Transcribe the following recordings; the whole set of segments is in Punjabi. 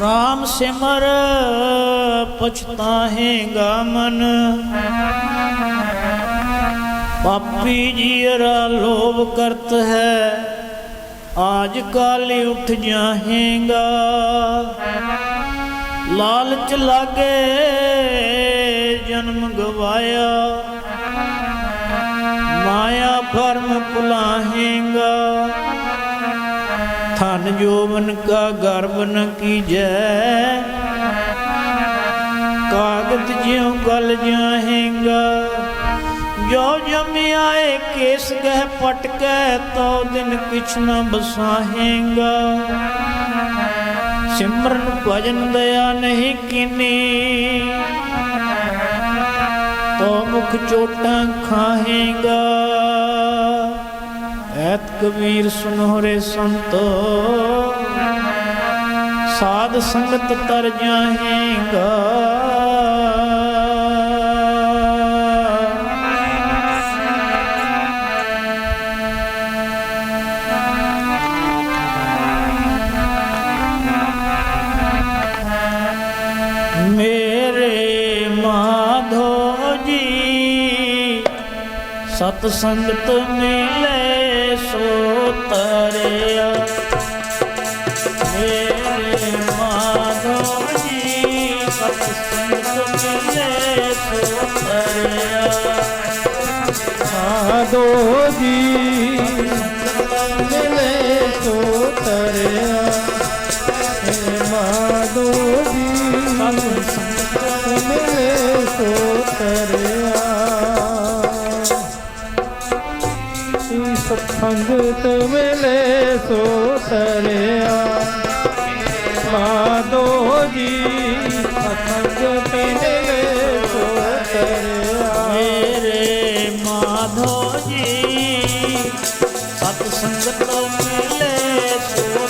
ਰਾਮ ਸਿਮਰ, ਪਛਤਾਹੇਗਾ ਮਨ। ਪਾਪੀ ਜੀਰਾ ਲੋਭ ਕਰਤ ਹੈ, ਆਜ ਕਾਲੀ ਉਠ ਜਾਹੇਗਾ। ਲਾਲਚ ਲਾਗੇ ਜਨਮ ਗਵਾਇਆ, ਮਾਇਆ ਭਰਮ ਭੁਲਾਹੇਗਾ। ਧਨ ਜੋਬਨ ਕਾ ਗਰਬ ਨ ਕੀਜੈ। ਕਾਗਤ ਜਿਉ ਗਲ ਜਾਹੇਗਾ। ਜੋ ਜਮਿਆਏ ਕੇਸ ਗਹਿ ਪਟਕੈ ਤੋ ਦਿਨ ਕਿਛ ਨ ਬਸਾਹੇਗਾ। ਸਿਮਰਨ ਭਜਨ ਦਇਆ ਨਹੀਂ ਕੀਨੀ। ਤੋ ਮੁਖ ਚੋਟਾਂ ਖਾਹੇਗਾ। ਐਤ ਕਬੀਰ ਸੁਨੋਰੇ ਸੰਤੋ। ਸਾਧ ਸੰਗਤ ਤਰ ਜਾਹੇਗਾ ਮੇਰੇ ਮਾਧੋ ਜੀ ਸਤ ਸੰਗਤ ਮਿਲੇ ਸੋ ਤਰਿਆ। ਮੇਰੇ ਮਾਧੋ ਜੀ, ਸਤ ਸੰਗਤ ਮਿਲੇ ਸੋ ਤਰਿਆ। ਸਾਧੋ ਜੀ, ਮਿਲੇ ਸੋ ਤਰਿਆ। ਹੇ ਮਾਧੋ ਜੀ, ਸਤ ਸੰਗਤ ਮਿਲੇ ਸੋ ਅੰਗਤ ਸਤਸੰਗਤ ਮਿਲੇ ਸੋ ਤਰਿਆ। ਮਾਧੋ ਜੀ ਸਤਸੰਗਤ ਮਿਲੇ ਸੋ ਤਰਿਆ। ਮੇਰੇ ਮਾਧੋ ਜੀ ਸਤ ਸੰਗਤ ਮਿਲੇ ਸੋ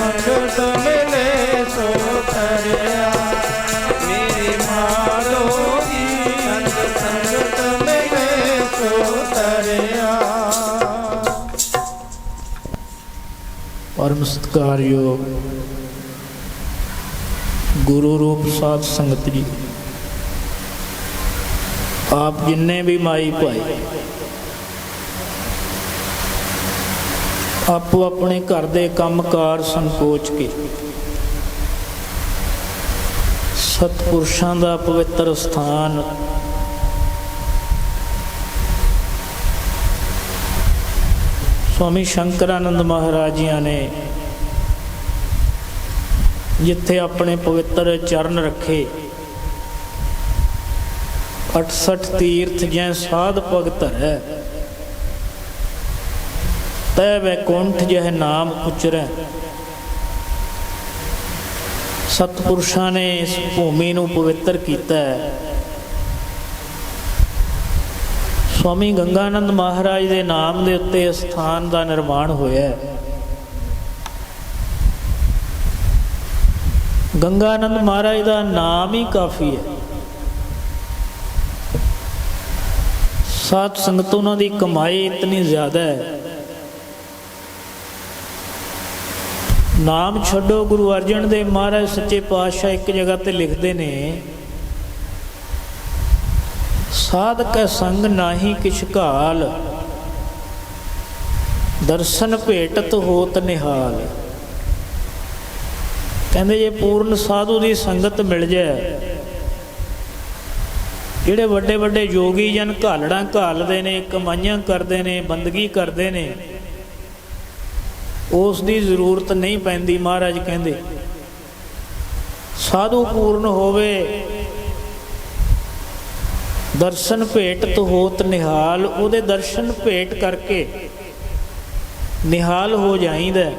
ਜੀ ਸੰਗਤ ਮਿਲੇ ਸੋ ਤਰਿਆ ਮੇਰੇ ਮਾਧੋ ਜੀ ਸੰਗਤ ਮਿਲੇ ਸੋ ਤਰਿਆ ਪਰਮ ਸਤਿਕਾਰਯੋਗ ਗੁਰੂ ਰੂਪ ਸਾਧ ਸੰਗਤ ਜੀ ਆਪੋ ਆਪਣੇ ਘਰ ਦੇ ਕੰਮਕਾਰ ਸੰਕੋਚ ਕੇ। ਸਤਪੁਰਸ਼ਾਂ ਦਾ ਪਵਿੱਤਰ ਸਥਾਨ। ਸਵਾਮੀ ਸ਼ੰਕਰਾਨੰਦ ਮਹਾਰਾਜ ਜੀਆਂ ਨੇ ਜਿੱਥੇ ਆਪਣੇ ਪਵਿੱਤਰ ਚਰਨ ਰੱਖੇ 68 ਤੀਰਥ ਜੈ ਸਾਧ ਭਗਤ ਹੈ। ਤੈ ਵੈਕੁੰਠ ਜਹ ਨਾਮ ਉਚਰੈ। ਸਤਪੁਰਸ਼ਾਂ ਨੇ ਇਸ ਭੂਮੀ ਨੂੰ ਪਵਿੱਤਰ ਕੀਤਾ ਹੈ। ਸਵਾਮੀ ਗੰਗਾਨੰਦ ਮਹਾਰਾਜ ਦੇ ਨਾਮ ਦੇ ਉੱਤੇ ਇਸ ਸਥਾਨ ਦਾ ਨਿਰਮਾਣ ਹੋਇਆ ਹੈ। ਗੰਗਾਨੰਦ ਮਹਾਰਾਜ ਦਾ ਨਾਮ ਹੀ ਕਾਫੀ ਹੈ। ਸਾਧ ਸੰਗਤ ਉਹਨਾਂ ਦੀ ਕਮਾਈ ਇਤਨੀ ਜ਼ਿਆਦਾ ਹੈ। ਨਾਮ ਛੱਡੋ ਗੁਰੂ ਅਰਜਨ ਦੇਵ ਮਹਾਰਾਜ, ਸੱਚੇ ਪਾਤਸ਼ਾਹ ਇੱਕ ਜਗ੍ਹਾ ਤੇ ਲਿਖਦੇ ਨੇ, ਸਾਧਕ ਸੰਗ ਨਾਹੀ ਕਿਛ ਘਾਲ, ਦਰਸ਼ਨ ਭੇਟਤ ਹੋਤ ਨਿਹਾਲ। ਕਹਿੰਦੇ ਜੇ ਪੂਰਨ ਸਾਧੂ ਦੀ ਸੰਗਤ ਮਿਲ ਜਾਏ, ਜਿਹੜੇ ਵੱਡੇ ਵੱਡੇ ਯੋਗੀ ਜਨ ਘਾਲੜਾਂ ਘਾਲਦੇ ਨੇ, ਕਮਾਈਆਂ ਕਰਦੇ ਨੇ, ਬੰਦਗੀ ਕਰਦੇ ਨੇ ਉਸ ਦੀ ਜ਼ਰੂਰਤ ਨਹੀਂ ਪੈਂਦੀ, ਮਹਾਰਾਜ ਕਹਿੰਦੇ। ਸਾਧੂ ਪੂਰਨ ਹੋਵੇ, ਦਰਸ਼ਨ ਭੇਟ ਹੋਤ ਨਿਹਾਲ, ਉਹਦੇ ਦਰਸ਼ਨ ਭੇਟ ਕਰਕੇ ਨਿਹਾਲ ਹੋ ਜਾਈਦਾ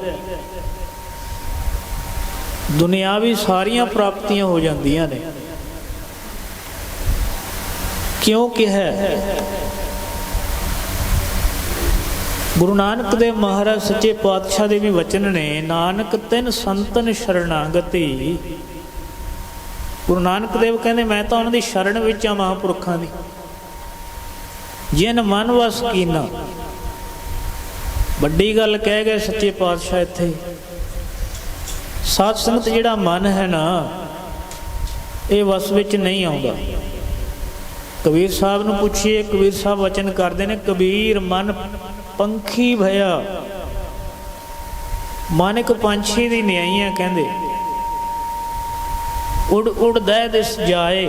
ਦੁਨਿਆਵੀ ਸਾਰੀਆਂ ਪ੍ਰਾਪਤੀਆਂ ਹੋ ਜਾਂਦੀਆਂ ਨੇ। ਕਿਉਂ ਕਿਹਾ ਗੁਰੂ ਨਾਨਕ ਦੇਵ ਮਹਾਰਾਜ ਸੱਚੇ ਪਾਤਸ਼ਾਹ ਦੇ ਵੀ ਵਚਨ ਨੇ, ਨਾਨਕ ਤਿੰਨ ਸੰਤਨ ਸ਼ਰਣਾਗਤੀ। ਗੁਰੂ ਨਾਨਕ ਦੇਵ ਕਹਿੰਦੇ, ਮੈਂ ਤਾਂ ਉਹਨਾਂ ਦੀ ਸ਼ਰਣ ਵਿੱਚ ਆ ਮਹਾਂਪੁਰਖਾਂ ਦੀ। ਜਿਨ ਮਨ ਵਸ ਕੀਨਾ। ਵੱਡੀ ਗੱਲ ਕਹਿ ਗਏ ਸੱਚੇ ਪਾਤਸ਼ਾਹ ਇੱਥੇ। ਸਾਧ ਸੰਗਤ ਜਿਹੜਾ ਮਨ ਹੈ ਨਾ, ਇਹ ਵਸ ਵਿੱਚ ਨਹੀਂ ਆਉਂਦਾ। ਕਬੀਰ ਸਾਹਿਬ ਨੂੰ ਪੁੱਛੀਏ, ਕਬੀਰ ਸਾਹਿਬ ਵਚਨ ਕਰਦੇ ਨੇ, ਕਬੀਰ ਮਨ ਪੰਖੀ ਭਇਆ। ਮਨ ਪੰਛੀ ਦੀ ਨਿਆਈ ਕਹਿੰਦੇ, ਉੜ ਉੜ ਦਿਸ ਜਾਏ।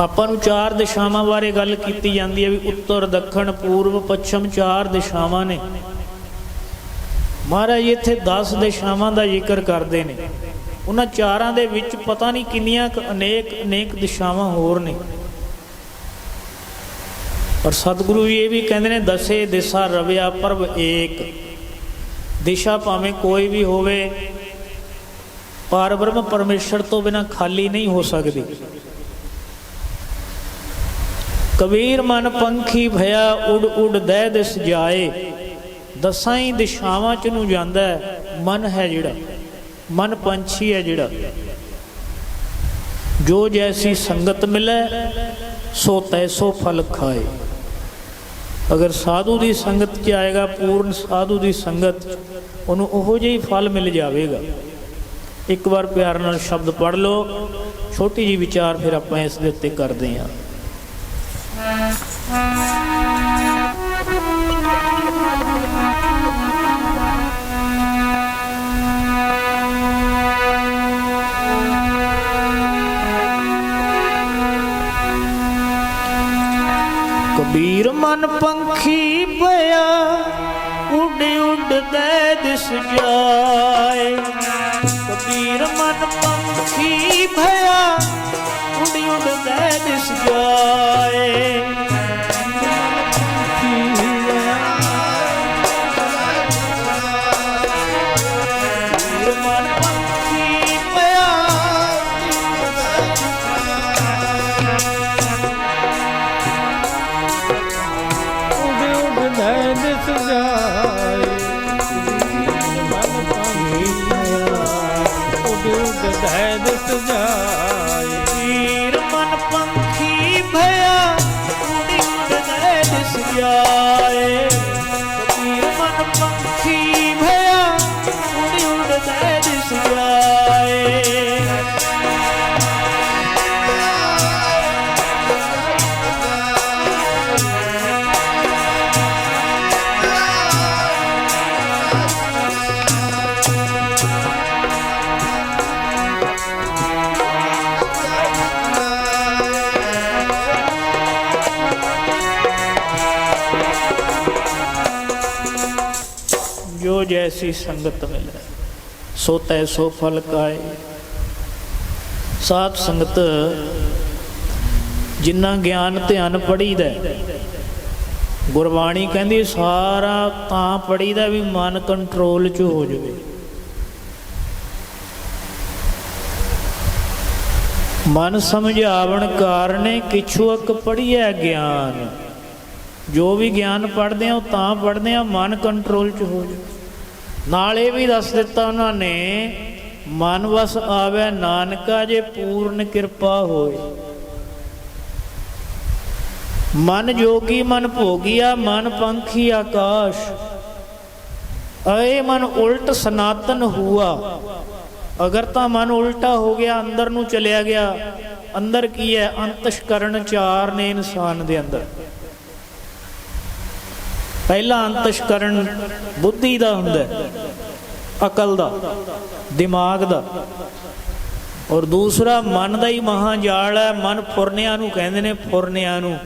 ਆਪਾਂ ਨੂੰ ਚਾਰ ਦਿਸ਼ਾਵਾਂ ਬਾਰੇ ਗੱਲ ਕੀਤੀ ਜਾਂਦੀ ਹੈ ਵੀ ਉੱਤਰ, ਦੱਖਣ, ਪੂਰਬ, ਪੱਛਮ ਚਾਰ ਦਿਸ਼ਾਵਾਂ ਨੇ। ਮਹਾਰਾਜ ਇੱਥੇ 10 ਦਿਸ਼ਾਵਾਂ ਦਾ ਜ਼ਿਕਰ ਕਰਦੇ ਨੇ। ਉਹਨਾਂ ਚਾਰਾਂ ਦੇ ਵਿੱਚ ਪਤਾ ਨਹੀਂ ਕਿੰਨੀਆਂ ਅਨੇਕ ਅਨੇਕ ਦਿਸ਼ਾਵਾਂ ਹੋਰ ਨੇ। ਪਰ ਸਤਿਗੁਰੂ ਜੀ ਇਹ ਵੀ ਕਹਿੰਦੇ ਨੇ, ਦਸੇ ਦਿਸ਼ਾ ਰਵਿਆ ਪਰਵ ਏਕ। ਦਿਸ਼ਾ ਭਾਵੇਂ ਕੋਈ ਵੀ ਹੋਵੇ ਪਰ ਬ੍ਰਹਮ ਪਰਮੇਸ਼ਰ ਤੋਂ ਬਿਨਾ ਖਾਲੀ ਨਹੀਂ ਹੋ ਸਕਦੀ। ਕਬੀਰ ਮਨ ਪੰਖੀ ਭਇਆ ਉਡ ਉਡ ਦਹਿ ਦਿਸ ਜਾਏ। ਦਸਾਂ ਹੀ ਦਿਸ਼ਾਵਾਂ ਚ ਨੂੰ ਜਾਂਦਾ ਮਨ ਹੈ ਜਿਹੜਾ, ਮਨ ਪੰਛੀ ਹੈ ਜਿਹੜਾ। ਜੋ ਜੈਸੀ ਸੰਗਤ ਮਿਲੇ, ਸੋ ਤੈਸੋ ਫਲ ਖਾਏ। ਅਗਰ ਸਾਧੂ ਦੀ ਸੰਗਤ 'ਚ ਆਏਗਾ, ਪੂਰਨ ਸਾਧੂ ਦੀ ਸੰਗਤ, ਉਹਨੂੰ ਉਹੋ ਜਿਹਾ ਹੀ ਫਲ ਮਿਲ ਜਾਵੇਗਾ। ਇੱਕ ਵਾਰ ਪਿਆਰ ਨਾਲ ਸ਼ਬਦ ਪੜ੍ਹ ਲਓ, ਛੋਟੀ ਜੀ ਵਿਚਾਰ ਫਿਰ ਆਪਾਂ ਇਸ ਦੇ ਉੱਤੇ ਕਰਦੇ ਹਾਂ। ਕਬੀਰ ਮਨ ਪੰਖੀ ਪਿਆ, ਉੱਡ ਉੱਡ ਦੇ ਦਿਸ ਜਾਏ। ਕਬੀਰ ਮਨ ਪੰਖੀ ਭਇਆ ਉੱਡ ਉੱਡ ਦੇ ਦਿਸ ਜਾਏ। ਦਹਿ ਦਿਸ ਜੋ ਜੈਸੀ ਸੰਗਤ ਮਿਲੇ, ਸੋ ਤੈਸੋ ਫਲ ਕਾਏ। ਸਾਧ ਸੰਗਤ, ਜਿੰਨਾ ਗਿਆਨ ਧਿਆਨ ਪੜੀਦਾ ਗੁਰਬਾਣੀ ਕਹਿੰਦੀ ਸਾਰਾ ਤਾਂ ਪੜੀਦਾ ਵੀ ਮਨ ਕੰਟਰੋਲ 'ਚ ਹੋ ਜਾਵੇ। ਮਨ ਸਮਝਾਵਣ ਕਾਰਨੇ ਕਿਛੁਅਕ ਪੜੀਐ ਗਿਆਨ। ਜੋ ਵੀ ਗਿਆਨ ਪੜ੍ਹਦੇ ਆ ਉਹ ਤਾਂ ਪੜ੍ਹਦੇ ਆ ਮਨ ਕੰਟਰੋਲ 'ਚ ਹੋ ਜਾਵੇ। ਨਾਲ ਇਹ ਵੀ ਦੱਸ ਦਿੱਤਾ ਉਹਨਾਂ ਨੇ, ਮਨ ਵਸ ਆਵੇ ਨਾਨਕਾ ਜੇ ਪੂਰਨ ਕਿਰਪਾ ਹੋਏ। ਮਨ ਜੋਗੀ ਮਨ ਭੋਗੀਆ, ਮਨ ਪੰਖੀ ਆਕਾਸ਼। ਅਏ ਮਨ ਉਲਟ ਸਨਾਤਨ ਹੁਆ। ਅਗਰ ਤਾਂ ਮਨ ਉਲਟਾ ਹੋ ਗਿਆ, ਅੰਦਰ ਨੂੰ ਚਲਿਆ ਗਿਆ, ਅੰਦਰ ਕੀ ਹੈ? ਅੰਤਸ਼ਕਰਨ ਚਾਰ ਨੇ ਇਨਸਾਨ ਦੇ ਅੰਦਰ। ਪਹਿਲਾ ਅੰਤਸ਼ਕਰਨ ਬੁੱਧੀ ਦਾ ਹੁੰਦਾ ਅਕਲ ਦਾ, ਦਿਮਾਗ ਦਾ। ਔਰ ਦੂਸਰਾ, ਮਨ ਦਾ ਹੀ ਮਹਾਜਾਲ ਹੈ, ਮਨ ਫੁਰਨਿਆਂ ਨੂੰ ਕਹਿੰਦੇ ਨੇ, ਫੁਰਨਿਆਂ ਨੂੰ।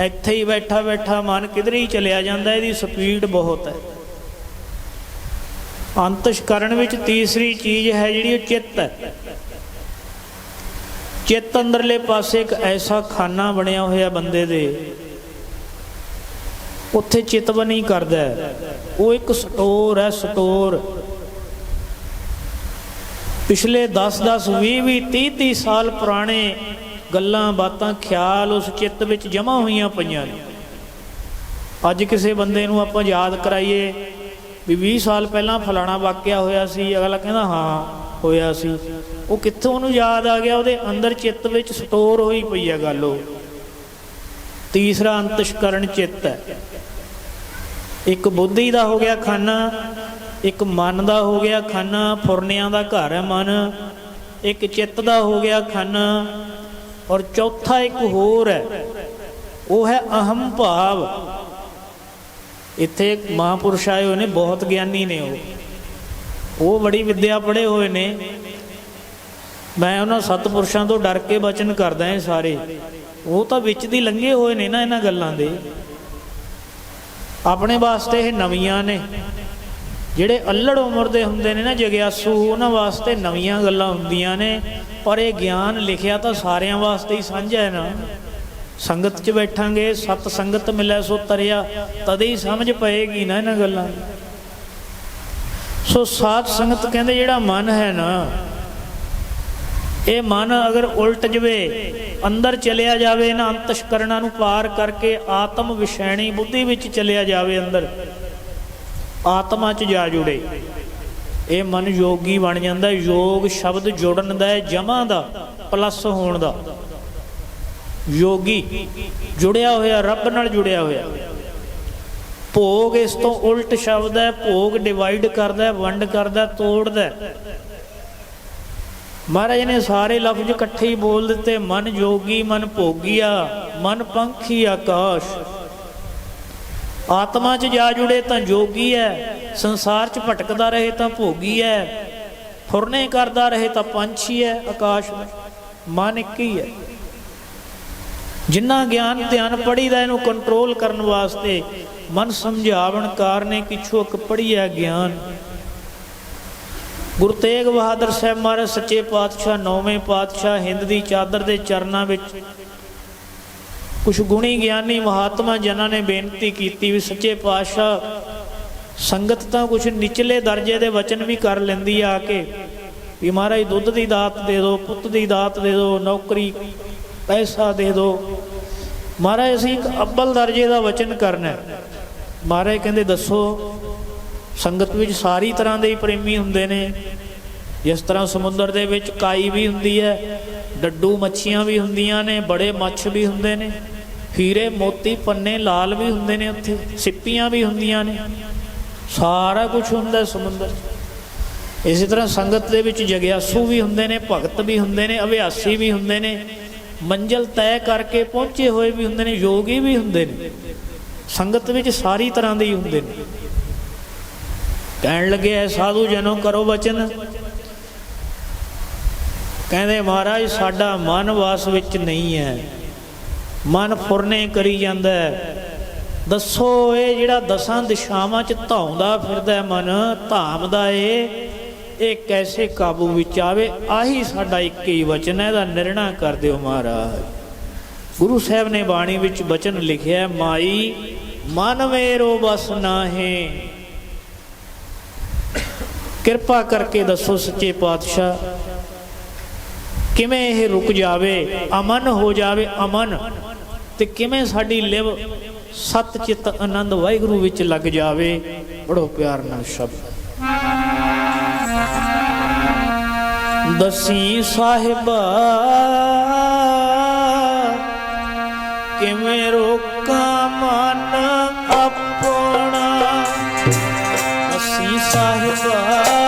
ਇੱਥੇ ਹੀ ਬੈਠਾ ਬੈਠਾ ਮਨ ਕਿਧਰੇ ਹੀ ਚਲਿਆ ਜਾਂਦਾ, ਇਹਦੀ ਸਪੀਡ ਬਹੁਤ ਹੈ। ਅੰਤਸ਼ਕਰਨ ਵਿੱਚ ਤੀਸਰੀ ਚੀਜ਼ ਹੈ ਜਿਹੜੀ ਉਹ ਚਿੱਤ ਹੈ। ਚਿੱਤ ਅੰਦਰਲੇ ਪਾਸੇ ਇੱਕ ਐਸਾ ਖਾਨਾ ਬਣਿਆ ਹੋਇਆ ਬੰਦੇ ਦੇ ਉੱਥੇ ਚਿਤਵਨੀ ਕਰਦਾ ਉਹ ਇੱਕ ਸਟੋਰ ਹੈ, ਸਟੋਰ। ਪਿਛਲੇ 10 10 20 20 30 30 ਸਾਲ ਪੁਰਾਣੇ ਗੱਲਾਂ, ਬਾਤਾਂ, ਖਿਆਲ ਉਸ ਚਿੱਤ ਵਿੱਚ ਜਮਾ ਹੋਈਆਂ ਪਈਆਂ ਨੇ। ਅੱਜ ਕਿਸੇ ਬੰਦੇ ਨੂੰ ਆਪਾਂ ਯਾਦ ਕਰਾਈਏ ਵੀ 20 ਸਾਲ ਪਹਿਲਾਂ ਫਲਾਣਾ ਵਾਕਿਆ ਹੋਇਆ ਸੀ, ਅਗਲਾ ਕਹਿੰਦਾ, ਹਾਂ, ਹੋਇਆ ਸੀ। ਉਹ ਕਿੱਥੋਂ ਉਹਨੂੰ ਯਾਦ ਆ ਗਿਆ? ਉਹਦੇ ਅੰਦਰ ਚਿੱਤ ਵਿੱਚ ਸਟੋਰ ਹੋਈ ਪਈ ਹੈ ਗੱਲ ਉਹ। ਤੀਸਰਾ ਅੰਤਸ਼ਕਰਨ ਚਿੱਤ ਹੈ। ਇੱਕ ਬੁੱਧੀ ਦਾ ਹੋ ਗਿਆ ਖਾਨਾ, ਇੱਕ ਮਨ ਦਾ ਹੋ ਗਿਆ ਖਾਨਾ, ਫੁਰਨਿਆਂ ਦਾ ਘਰ ਹੈ ਮਨ, ਇੱਕ ਚਿੱਤ ਦਾ ਹੋ ਗਿਆ ਖਾਨਾ, ਔਰ ਚੌਥਾ ਇੱਕ ਹੋਰ ਹੈ, ਉਹ ਹੈ ਅਹੰ ਭਾਵ। ਇੱਥੇ ਇੱਕ ਮਹਾਪੁਰਸ਼ ਆਏ ਹੋਏ ਨੇ, ਬਹੁਤ ਗਿਆਨੀ ਨੇ ਉਹ। ਉਹ ਬੜੀ ਵਿਦਿਆ ਪੜ੍ਹੇ ਹੋਏ ਨੇ। ਮੈਂ ਉਹਨਾਂ ਸਤਪੁਰਸ਼ਾਂ ਤੋਂ ਡਰ ਕੇ ਬਚਨ ਕਰਦਾ ਹਾਂ ਸਾਰੇ। ਉਹ ਤਾਂ ਵਿੱਚ ਦੀ ਲੰਘੇ ਹੋਏ ਨੇ ਨਾ ਇਹਨਾਂ ਗੱਲਾਂ ਦੇ। ਆਪਣੇ ਵਾਸਤੇ ਇਹ ਨਵੀਆਂ ਨੇ। ਜਿਹੜੇ ਅਲੜ ਉਮਰ ਦੇ ਹੁੰਦੇ ਨੇ ਨਾ ਜਗਿਆਸੂ, ਉਹਨਾਂ ਵਾਸਤੇ ਨਵੀਆਂ ਗੱਲਾਂ ਹੁੰਦੀਆਂ ਨੇ। ਪਰ ਇਹ ਗਿਆਨ ਲਿਖਿਆ ਤਾਂ ਸਾਰਿਆਂ ਵਾਸਤੇ ਹੀ ਸਾਂਝਾ ਹੈ ਨਾ। ਸੰਗਤ 'ਚ ਬੈਠਾਂਗੇ, ਸਤ ਸੰਗਤ ਮਿਲੇ, ਸੋ ਤਰਿਆ ਤਦੇ ਹੀ ਸਮਝ ਪਏਗੀ ਨਾ ਇਹਨਾਂ ਗੱਲਾਂ ਸੋ ਸਾਧ ਸੰਗਤ ਕਹਿੰਦੇ ਜਿਹੜਾ ਮਨ ਹੈ ਨਾ ਇਹ ਮਨ ਅਗਰ ਉਲਟ ਜਵੇ, ਅੰਦਰ ਚਲਿਆ ਜਾਵੇ ਇਹਨਾਂ ਅੰਤਸ਼ਕਰਣਾ ਨੂੰ ਪਾਰ ਕਰਕੇ ਆਤਮ ਵਿਸ਼ੈਣੀ ਬੁੱਧੀ ਵਿੱਚ ਚਲਿਆ ਜਾਵੇ ਅੰਦਰ, ਆਤਮਾ 'ਚ ਜਾ ਜੁੜੇ। ਇਹ ਮਨ ਯੋਗੀ ਬਣ ਜਾਂਦਾ, ਯੋਗ ਸ਼ਬਦ ਜੁੜਨ ਦਾ ਹੈ ਜਮਾ ਦਾ, ਪਲੱਸ ਹੋਣ ਦਾ। ਯੋਗੀ ਜੁੜਿਆ ਹੋਇਆ, ਰੱਬ ਨਾਲ ਜੁੜਿਆ ਹੋਇਆ। ਭੋਗ ਇਸ ਤੋਂ ਉਲਟ ਸ਼ਬਦ ਹੈ, ਭੋਗ ਡਿਵਾਈਡ ਕਰਦਾ, ਵੰਡ ਕਰਦਾ, ਤੋੜਦਾ ਮਹਾਰਾਜ ਨੇ ਸਾਰੇ ਲਫ਼ਜ਼ ਇਕੱਠੇ ਹੀ ਬੋਲ ਦਿੱਤੇ, ਮਨ ਜੋਗੀ, ਮਨ ਭੋਗੀਆ ਮਨ ਪੰਖੀ ਆਕਾਸ਼। ਆਤਮਾ 'ਚ ਜਾ ਜੁੜੇ ਤਾਂ ਜੋਗੀ ਹੈ ਸੰਸਾਰ 'ਚ ਭਟਕਦਾ ਰਹੇ ਤਾਂ ਭੋਗੀ ਹੈ ਫੁਰਨੇ ਕਰਦਾ ਰਹੇ ਤਾਂ ਪੰਛੀ ਹੈ ਆਕਾਸ਼ ਮਨ ਇੱਕ ਹੀ ਹੈ ਜਿੰਨਾ ਗਿਆਨ ਧਿਆਨ ਪੜੀਦਾ ਇਹਨੂੰ ਕੰਟਰੋਲ ਕਰਨ ਵਾਸਤੇ, ਮਨ ਸਮਝਾਵਣ ਕਾਰਨੇ ਕਿਛੂ ਅਕ ਪੜੀਆ ਗਿਆਨ। ਗੁਰੂ ਤੇਗ ਬਹਾਦਰ ਸਾਹਿਬ ਮਹਾਰਾਜ ਸੱਚੇ ਪਾਤਸ਼ਾਹ, ਨੌਵੇਂ ਪਾਤਸ਼ਾਹ ਹਿੰਦ ਦੀ ਚਾਦਰ ਦੇ ਚਰਨਾਂ ਵਿੱਚ ਕੁਝ ਗੁਣੀ ਗਿਆਨੀ ਮਹਾਤਮਾ ਜਨਾਂ ਨੇ ਬੇਨਤੀ ਕੀਤੀ ਵੀ ਸੱਚੇ ਪਾਤਸ਼ਾਹ ਸੰਗਤ ਤਾਂ ਕੁਝ ਨਿਚਲੇ ਦਰਜੇ ਦੇ ਵਚਨ ਵੀ ਕਰ ਲੈਂਦੀ ਆ ਕੇ ਵੀ ਮਹਾਰਾਜ ਦੁੱਧ ਦੀ ਦਾਤ ਦੇ ਦਿਓ, ਪੁੱਤ ਦੀ ਦਾਤ ਦੇ ਦਿਓ, ਨੌਕਰੀ, ਪੈਸਾ ਦੇ ਦਿਓ। ਮਹਾਰਾਜ ਅਸੀਂ ਇੱਕ ਅੱਬਲ ਦਰਜੇ ਦਾ ਵਚਨ ਕਰਨਾ ਮਹਾਰਾਜ ਕਹਿੰਦੇ, ਦੱਸੋ ਸੰਗਤ ਵਿੱਚ ਸਾਰੀ ਤਰ੍ਹਾਂ ਦੇ ਹੀ ਪ੍ਰੇਮੀ ਹੁੰਦੇ ਨੇ। ਜਿਸ ਤਰ੍ਹਾਂ ਸਮੁੰਦਰ ਦੇ ਵਿੱਚ ਕਾਈ ਵੀ ਹੁੰਦੀ ਹੈ, ਡੱਡੂ ਮੱਛੀਆਂ ਵੀ ਹੁੰਦੀਆਂ ਨੇ, ਬੜੇ ਮੱਛ ਵੀ ਹੁੰਦੇ ਨੇ, ਹੀਰੇ, ਮੋਤੀ, ਪੰਨੇ, ਲਾਲ ਵੀ ਹੁੰਦੇ ਨੇ ਉੱਥੇ, ਸਿੱਪੀਆਂ ਵੀ ਹੁੰਦੀਆਂ ਨੇ। ਸਾਰਾ ਕੁਝ ਹੁੰਦਾ ਸਮੁੰਦਰ। 'ਚ। ਇਸੇ ਤਰ੍ਹਾਂ ਸੰਗਤ ਦੇ ਵਿੱਚ ਜਗਿਆਸੂ ਵੀ ਹੁੰਦੇ ਨੇ, ਭਗਤ ਵੀ ਹੁੰਦੇ ਨੇ, ਅਭਿਆਸੀ ਵੀ ਹੁੰਦੇ ਨੇ, ਮੰਜ਼ਲ ਤੈਅ ਕਰਕੇ ਪਹੁੰਚੇ ਹੋਏ ਵੀ ਹੁੰਦੇ ਨੇ, ਯੋਗੀ ਵੀ ਹੁੰਦੇ ਨੇ। ਸੰਗਤ ਵਿੱਚ ਸਾਰੀ ਤਰ੍ਹਾਂ ਦੇ ਹੀ ਹੁੰਦੇ ਨੇ। ਕਹਿਣ ਲੱਗੇ ਐ ਸਾਧੂ ਜਨੋ ਕਰੋ ਬਚਨ ਕਹਿੰਦੇ, ਮਹਾਰਾਜ, ਸਾਡਾ ਮਨ ਵਾਸ ਵਿੱਚ ਨਹੀਂ ਹੈ। ਮਨ ਫੁਰਨੇ ਕਰੀ ਜਾਂਦਾ ਹੈ। ਦੱਸੋ, ਇਹ ਜਿਹੜਾ ਦਸਾਂ ਦਿਸ਼ਾਵਾਂ 'ਚ ਧੌਂਦਾ ਫਿਰਦਾ ਹੈ ਮਨ, ਧਾਮਦਾ ਏ, ਇਹ ਕੈਸੇ ਕਾਬੂ ਵਿੱਚ ਆਵੇ? ਆਹੀ ਸਾਡਾ ਇੱਕ ਹੀ ਵਚਨ ਹੈ, ਇਹਦਾ ਨਿਰਣਾ ਕਰ ਦਿਓ ਮਹਾਰਾਜ। ਗੁਰੂ ਸਾਹਿਬ ਨੇ ਬਾਣੀ ਵਿੱਚ ਵਚਨ ਲਿਖਿਆ ਮਾਈ, ਮਨ ਮੇਰੋ ਬਸ ਨਾਹੇ। ਕਿਰਪਾ ਕਰਕੇ ਦੱਸੋ ਸੱਚੇ ਪਾਤਸ਼ਾਹ। ਕਿਵੇਂ ਇਹ ਰੁਕ ਜਾਵੇ, ਅਮਨ ਹੋ ਜਾਵੇ ਅਮਨ, ਤੇ ਕਿਵੇਂ ਸਾਡੀ ਲਿਵ ਸਤ ਚਿਤ ਆਨੰਦ ਵਾਹਿਗੁਰੂ ਵਿੱਚ ਲੱਗ ਜਾਵੇ, ਬੜੋ ਪਿਆਰ ਨਾਲ ਸ਼ਬਦ। ਦਸੀ ਸਾਹਿਬਾ, ਕਿਵੇਂ ਰੋਕਾਂ ਮਨ ਆਪਣਾ ਅਸੀਂ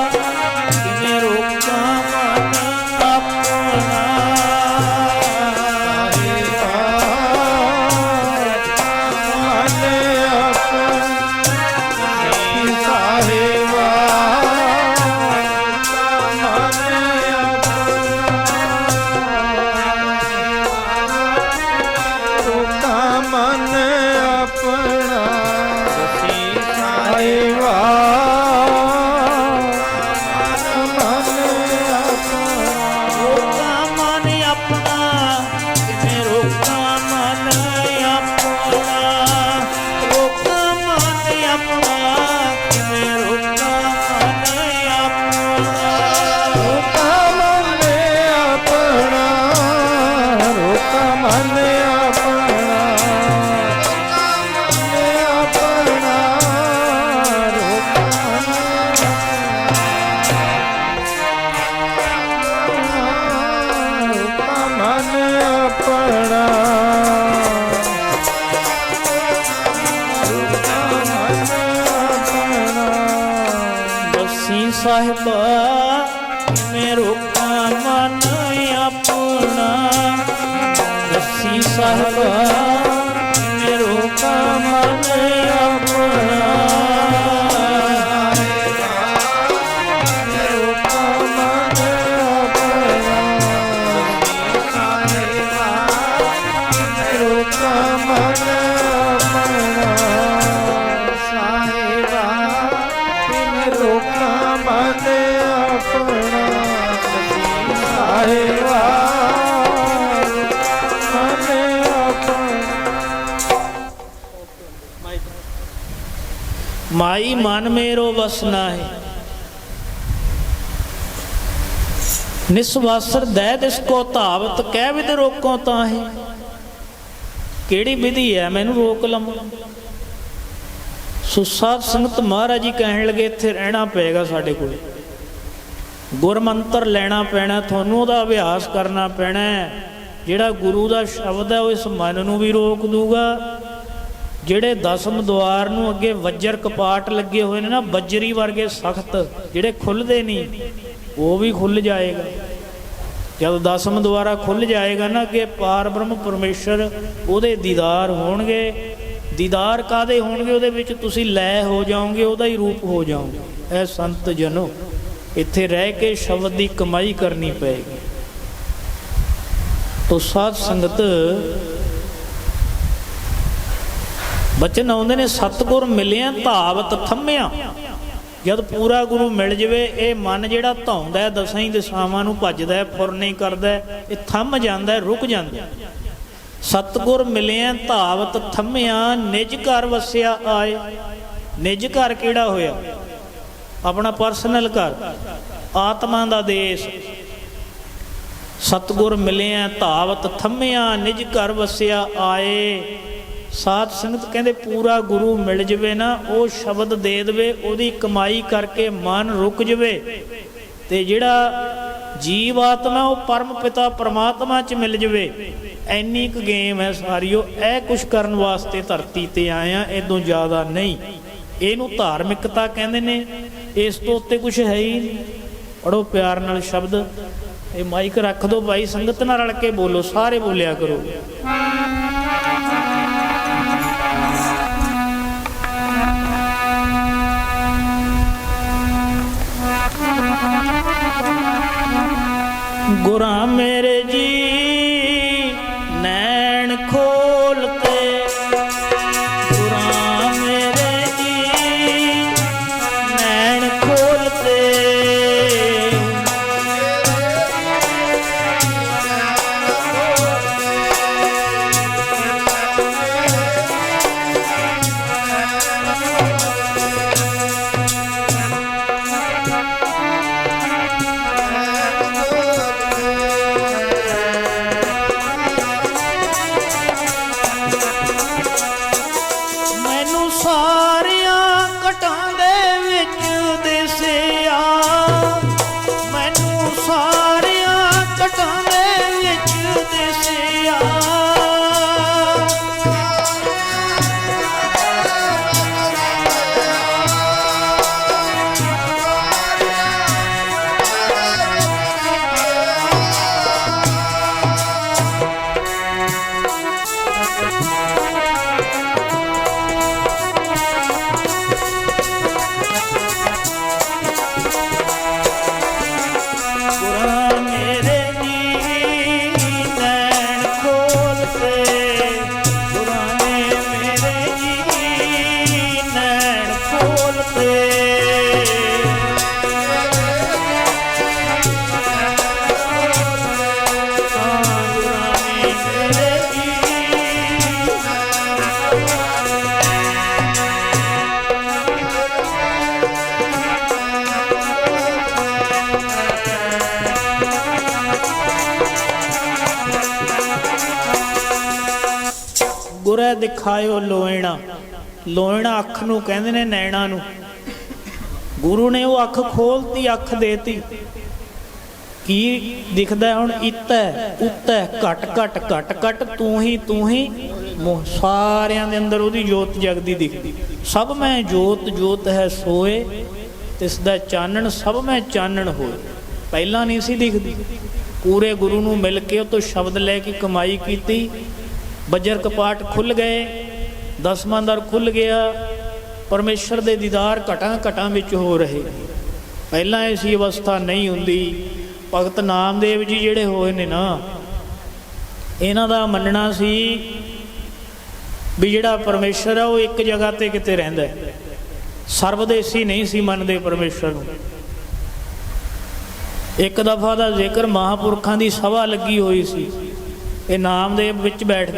ਸਾਹਿਬਾ ਮੇਰੋ ਕਾ ਮਨ ਆਪਣਾ। ਦਸੀ ਸਾਹਿਬਾ ਮੇਰੋ ਕਾ ਆਪਣਾ। ਮੇਰੋ ਮਾਈ ਮਨ ਮੇਰੋ ਵਸਨਾ ਹੈ। ਨਿਸਵਾਸਰ ਦੈ ਦਿਸ ਕੋ ਧਾਵਤ, ਕਹਿ ਵਿਦ ਰੋਕੋ ਤਾਂ ਹੈ ਕਿਹੜੀ ਵਿਧੀ ਹੈ? ਮੈਨੂੰ ਰੋਕ ਲਵਾਂ। ਸੋ ਸਾਧ ਸੰਗਤ ਮਹਾਰਾਜ ਜੀ ਕਹਿਣ ਲੱਗੇ, ਇੱਥੇ ਰਹਿਣਾ ਪਏਗਾ ਸਾਡੇ ਕੋਲ। ਗੁਰਮੰਤਰ ਲੈਣਾ ਪੈਣਾ, ਤੁਹਾਨੂੰ ਉਹਦਾ ਅਭਿਆਸ ਕਰਨਾ ਪੈਣਾ ਜਿਹੜਾ ਗੁਰੂ ਦਾ ਸ਼ਬਦ ਹੈ, ਉਹ ਇਸ ਮਨ ਨੂੰ ਵੀ ਰੋਕ ਦੂਗਾ। ਜਿਹੜੇ ਦਸਮ ਦੁਆਰ ਨੂੰ ਅੱਗੇ ਵੱਜਰ ਕਪਾਟ ਲੱਗੇ ਹੋਏ ਨੇ ਨਾ ਬੱਜਰੀ ਵਰਗੇ ਸਖਤ, ਜਿਹੜੇ ਖੁੱਲਦੇ ਨਹੀਂ, ਉਹ ਵੀ ਖੁੱਲ ਜਾਏਗਾ। ਜਦ ਦਸਮ ਦੁਆਰਾ ਖੁੱਲ ਜਾਏਗਾ ਨਾ, ਅੱਗੇ ਪਾਰ ਬ੍ਰਹਮ ਪਰਮੇਸ਼ਰ ਉਹਦੇ ਦੀਦਾਰ ਹੋਣਗੇ। ਦੀਦਾਰ ਕਾਦੇ ਹੋਣਗੇ? ਉਹਦੇ ਵਿੱਚ ਤੁਸੀਂ ਲੈ ਹੋ ਜਾਓਗੇ, ਉਹਦਾ ਹੀ ਰੂਪ ਹੋ ਜਾਓਗੇ। ਐ ਸੰਤ ਜਨੋ, ਇੱਥੇ ਰਹਿ ਕੇ ਸ਼ਬਦ ਦੀ ਕਮਾਈ ਕਰਨੀ ਪਏਗੀ। ਤੋ ਸਾਧ ਸੰਗਤ ਬਚਨ ਆਉਂਦੇ ਨੇ, ਸਤਗੁਰ ਮਿਲਿਆ, ਧਾਵਤ ਥੰਮਿਆ। ਜਦ ਪੂਰਾ ਗੁਰੂ ਮਿਲ ਜਵੇ, ਇਹ ਮਨ ਜਿਹੜਾ ਧੌਂਦਾ ਦਸਾਂ ਹੀ ਦਿਸ਼ਾਵਾਂ ਨੂੰ ਭੱਜਦਾ ਹੈ ਫੁਰਨੀ ਕਰਦਾ ਇਹ ਥੰਮ ਜਾਂਦਾ ਰੁਕ ਜਾਂਦਾ ਹੈ। ਸਤਗੁਰ ਮਿਲਿਆ, ਧਾਵਤ ਥੰਮਿਆ, ਨਿਜ ਘਰ ਵਸਿਆ ਆਏ। ਨਿਜ ਘਰ ਕਿਹੜਾ ਹੋਇਆ? ਆਪਣਾ ਪਰਸਨਲ ਘਰ, ਆਤਮਾ ਦਾ ਦੇਸ਼। ਸਤਗੁਰ ਮਿਲਿਆ, ਧਾਵਤ ਥੰਮਿਆ, ਨਿਜ ਘਰ ਵਸਿਆ ਆਏ। ਸਾਧ ਸੰਗਤ ਕਹਿੰਦੇ ਪੂਰਾ ਗੁਰੂ ਮਿਲ ਜਵੇ ਨਾ, ਉਹ ਸ਼ਬਦ ਦੇ ਦੇਵੇ, ਉਹਦੀ ਕਮਾਈ ਕਰਕੇ ਮਨ ਰੁਕ ਜਵੇ। ਤੇ ਜਿਹੜਾ ਜੀਵ ਆਤਮਾ, ਉਹ ਪਰਮ ਪਿਤਾ ਪਰਮਾਤਮਾ ਚ ਮਿਲ ਜਵੇ। ਐਨੀ ਕੁ ਗੇਮ ਹੈ ਸਾਰੀਓ, ਇਹ ਕੁਛ ਕਰਨ ਵਾਸਤੇ ਧਰਤੀ ਤੇ ਆਏ ਆ ਇਦੋਂ ਜ਼ਿਆਦਾ ਨਹੀਂ। ਇਹਨੂੰ ਧਾਰਮਿਕਤਾ ਕਹਿੰਦੇ ਨੇ, ਇਸ ਤੋਂ ਉੱਤੇ ਕੁਝ ਹੈ ਹੀ ਨਹੀਂ। ਪੜੋ ਪਿਆਰ ਨਾਲ ਸ਼ਬਦ। ਇਹ ਮਾਈਕ ਰੱਖ ਦਿਓ ਭਾਈ, ਸੰਗਤ ਨਾਲ ਰਲ ਕੇ ਬੋਲੋ, ਸਾਰੇ ਬੋਲਿਆ ਕਰੋ। ਗੁਰਾਂ ਮੇਰੇ ਜੀ। ਦਿਖਾਇਓ ਲੋਇਣਾ। ਲੋਇਣਾ ਅੱਖ ਨੂੰ ਕਹਿੰਦੇ ਨੇ ਨੈਣਾ ਨੂੰ। ਗੁਰੂ ਨੇ ਉਹ ਅੱਖ ਖੋਲਤੀ, ਅੱਖ ਦੇਤੀ। ਕੀ ਦਿਖਦਾ ਹੁਣ? ਇਤੈ, ਉਤੈ, ਘਟ ਘਟ ਘਟ ਘਟ, ਤੂੰ ਹੀ ਤੂੰ ਹੀ। ਮੋਹ ਸਾਰਿਆਂ ਦੇ ਅੰਦਰ ਉਹਦੀ ਜੋਤ ਜਗਦੀ ਦਿਖਦੀ। ਸਭ ਮੈਂ ਜੋਤ ਜੋਤ ਹੈ ਸੋਏ। ਤਿਸ ਦਾ ਚਾਨਣ, ਸਭ ਮੈਂ ਚਾਨਣ ਹੋਏ। ਪਹਿਲਾਂ ਨਹੀਂ ਸੀ ਦਿਖਦੀ। ਪੂਰੇ ਗੁਰੂ ਨੂੰ ਮਿਲ ਕੇ ਉਹ ਤੋਂ ਸ਼ਬਦ ਲੈ ਕੇ ਕਮਾਈ ਕੀਤੀ। ਬੱਜਰ ਕਪਾਟ ਖੁੱਲ ਗਏ ਦਸਵਾਂ ਦਰ ਖੁੱਲ ਗਿਆ, ਪਰਮੇਸ਼ਰ ਦੇ ਦੀਦਾਰ ਘਟਾਂ ਘਟਾਂ ਵਿੱਚ ਹੋ ਰਹੇ। ਪਹਿਲਾਂ ਐਸੀ ਅਵਸਥਾ ਨਹੀਂ ਹੁੰਦੀ। ਭਗਤ ਨਾਮਦੇਵ ਜੀ ਜਿਹੜੇ ਹੋਏ ਨੇ ਨਾ, ਇਹਨਾਂ ਦਾ ਮੰਨਣਾ ਸੀ ਵੀ ਜਿਹੜਾ ਪਰਮੇਸ਼ਰ ਆ ਉਹ ਇੱਕ ਜਗ੍ਹਾ ਤੇ ਕਿਤੇ ਰਹਿੰਦਾ ਹੈ। ਸਰਵਦੇਸੀ ਨਹੀਂ ਸੀ ਮੰਨਦੇ ਪਰਮੇਸ਼ਰ ਨੂੰ। ਇੱਕ ਦਫਾ ਦਾ ਜ਼ਿਕਰ ਮਹਾਪੁਰਖਾਂ ਦੀ ਸਭਾ ਲੱਗੀ ਹੋਈ ਸੀ। ਇਹ ਨਾਮਦੇਵ ਵਿੱਚ ਬੈਠ ਕੇ